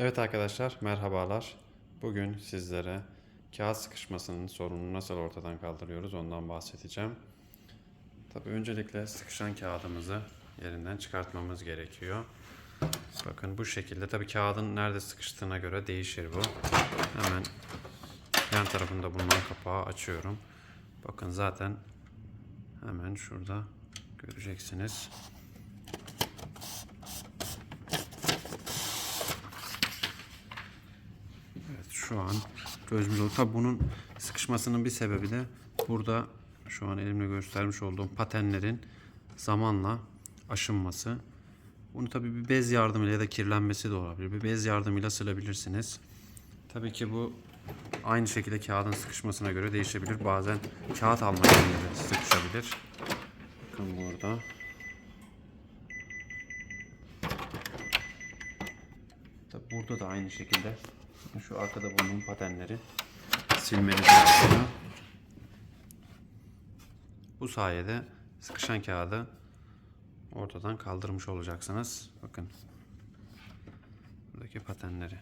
Evet arkadaşlar merhabalar. Bugün sizlere kağıt sıkışmasının sorununu nasıl ortadan kaldırıyoruz ondan bahsedeceğim. Tabii öncelikle sıkışan kağıdımızı yerinden çıkartmamız gerekiyor. Bakın bu şekilde tabii kağıdın nerede sıkıştığına göre değişir bu. Hemen yan tarafında bulunan kapağı açıyorum. Bakın zaten hemen şurada göreceksiniz. Şu an gözümüz oldu. Tabii bunun sıkışmasının bir sebebi de burada şu an elimle göstermiş olduğum patenlerin zamanla aşınması. Bunu tabii bir bez yardımıyla ya da kirlenmesi de olabilir. Bir bez yardımıyla silabilirsiniz. Tabii ki bu aynı şekilde kağıdın sıkışmasına göre değişebilir. Bazen kağıt almak yerine sıkışabilir. Bakın burada. Tabii burada da aynı şekilde şu arkada bulunan patenleri silmeniz gerekiyor. Bu sayede sıkışan kağıdı ortadan kaldırmış olacaksınız. Bakın buradaki patenleri.